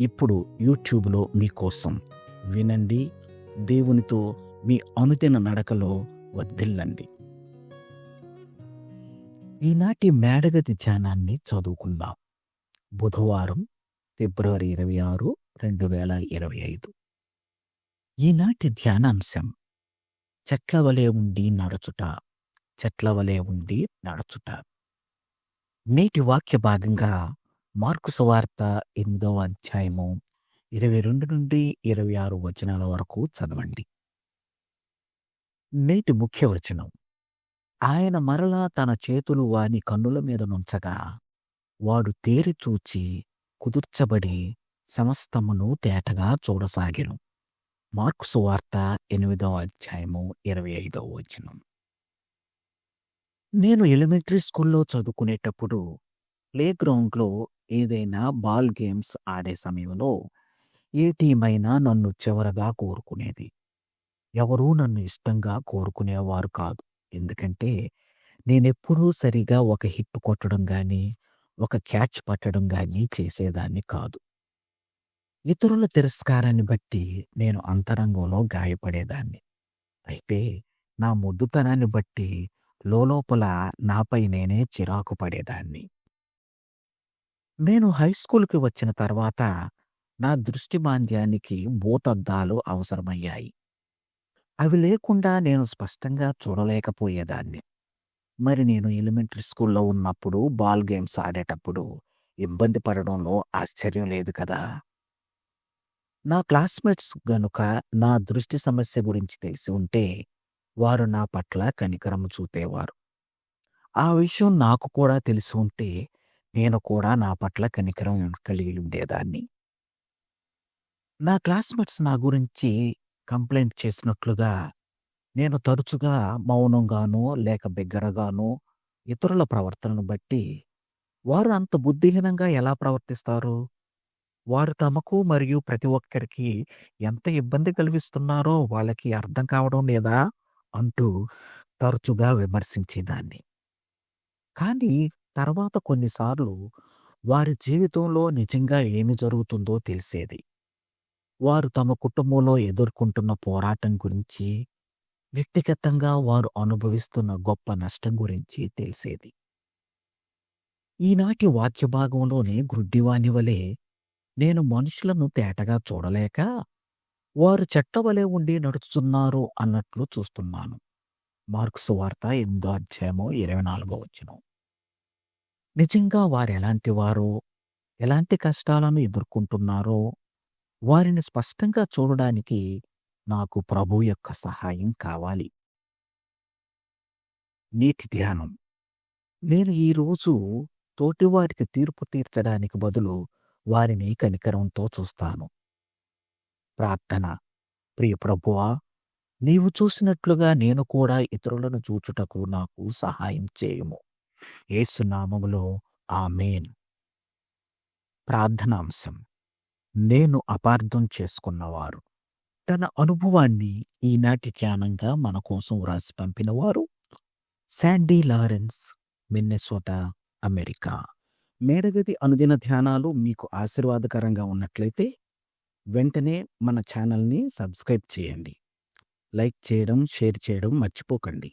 ఇప్పుడు యూట్యూబ్లో మీకోసం వినండి దేవునితో మీ అనుదిన నడకలో వర్ధిల్లండి. ఈనాటి మేడగది ధ్యానాన్ని చదువుకుందాం. బుధవారం ఫిబ్రవరి ఇరవై ఆరు రెండు వేల ఇరవై ఐదు. ఈనాటి ధ్యానాంశం చెట్ల వలె ఉండి నడుచుట చెట్ల వలె ఉండి నడుచుట. నేటి వాక్య భాగంగా మార్కు సువార్త ఎనిమిదవ అధ్యాయము ఇరవై రెండు నుండి ఇరవై ఆరు వచనాల వరకు చదవండి. నేటి ముఖ్య వచనం. ఆయన మరలా తన చేతులు వాని కన్నుల మీద నుంచగా వాడు తేరి చూచి కుదుర్చబడి సమస్తమును తేటగా చూడసాగెను. మార్కు సువార్త ఎనిమిదవ అధ్యాయము ఇరవై ఐదవ వచనం. నేను ఎలిమెంటరీ స్కూల్లో చదువుకునేటప్పుడు ప్లే గ్రౌండ్లో ఏదైనా బాల్ గేమ్స్ ఆడే సమయంలో ఏ టీం అయినా నన్ను చివరగా కోరుకునేది. ఎవరూ నన్ను ఇష్టంగా కోరుకునేవారు కాదు. ఎందుకంటే నేనెప్పుడూ సరిగా ఒక హిట్ కొట్టడం కానీ ఒక క్యాచ్ పట్టడం కానీ చేసేదాన్ని కాదు. ఇతరుల తిరస్కారాన్ని బట్టి నేను అంతరంగంలో గాయపడేదాన్ని. అయితే నా ముద్దుతనాన్ని బట్టి లోలోపల నాపై నేనే చిరాకు పడేదాన్ని. నేను హై స్కూల్కి వచ్చిన తర్వాత నా దృష్టి మాంద్యానికి భూతద్దాలు అవసరమయ్యాయి. అవి లేకుండా నేను స్పష్టంగా చూడలేకపోయేదాన్ని. మరి నేను ఎలిమెంటరీ స్కూల్లో ఉన్నప్పుడు బాల్ గేమ్స్ ఆడేటప్పుడు ఇబ్బంది పడడంలో ఆశ్చర్యం లేదు కదా! నా క్లాస్మేట్స్ గనుక నా దృష్టి సమస్య గురించి తెలిసి ఉంటే వారు నా పట్ల కనికరం చూపేవారు. ఆ విషయం నాకు కూడా తెలిసి ఉంటే నేను కూడా నా పట్ల కనికరం కలిగి ఉండేదాన్ని. నా క్లాస్మేట్స్ నా గురించి కంప్లైంట్ చేసినట్లుగా నేను తరచుగా మౌనంగానో లేక బిగ్గరగానో ఇతరుల ప్రవర్తనను బట్టి వారు అంత బుద్ధిహీనంగా ఎలా ప్రవర్తిస్తారు? వారు తమకు మరియు ప్రతి ఒక్కరికి ఎంత ఇబ్బంది కలిగిస్తున్నారో వాళ్ళకి అర్థం కావడం లేదా అంటూ తరచుగా విమర్శించేదాన్ని. కానీ తర్వాత కొన్నిసార్లు వారి జీవితంలో నిజంగా ఏమి జరుగుతుందో తెలిసేది. వారు తమ కుటుంబంలో ఎదుర్కొంటున్న పోరాటం గురించి వ్యక్తిగతంగా వారు అనుభవిస్తున్న గొప్ప నష్టం గురించి తెలిసేది. ఈనాటి వాక్య భాగంలోనే గ్రుడ్డివాని వలె నేను మనుషులను తేటగా చూడలేక వారు చెట్టవలే ఉండి నడుచుతున్నారు అన్నట్లు చూస్తున్నాను. మార్క్స్ వార్త ఎందో అధ్యాయము ఇరవై నాలుగో వచ్చినాం నిజంగా వారు ఎలాంటి వారో? ఎలాంటి కష్టాలను ఎదుర్కొంటున్నారో? వారిని స్పష్టంగా చూడడానికి నాకు ప్రభు యొక్క సహాయం కావాలి. నీటి ధ్యానం. నేను ఈరోజు తోటివారికి తీర్పు తీర్చడానికి బదులు వారిని కనికరంతో చూస్తాను. ప్రార్థన. ప్రియ ప్రభువా నీవు చూసినట్లుగా నేను కూడా ఇతరులను చూచుటకు నాకు సహాయం చేయము. ఏసునామములో ఆమెన్. ప్రార్థనాంశం. నేను అపార్థం చేసుకున్నవారు. తన అనుభవాన్ని ఈనాటి ధ్యానంగా మన కోసం వ్రాసి పంపినవారు శాండీ లారెన్స్ మిన్నెసోటా అమెరికా. మేడగది అనుదిన ధ్యానాలు మీకు ఆశీర్వాదకరంగా ఉన్నట్లయితే వెంటనే మన ఛానల్ని సబ్స్క్రైబ్ చేయండి. లైక్ చేయడం షేర్ చేయడం మర్చిపోకండి.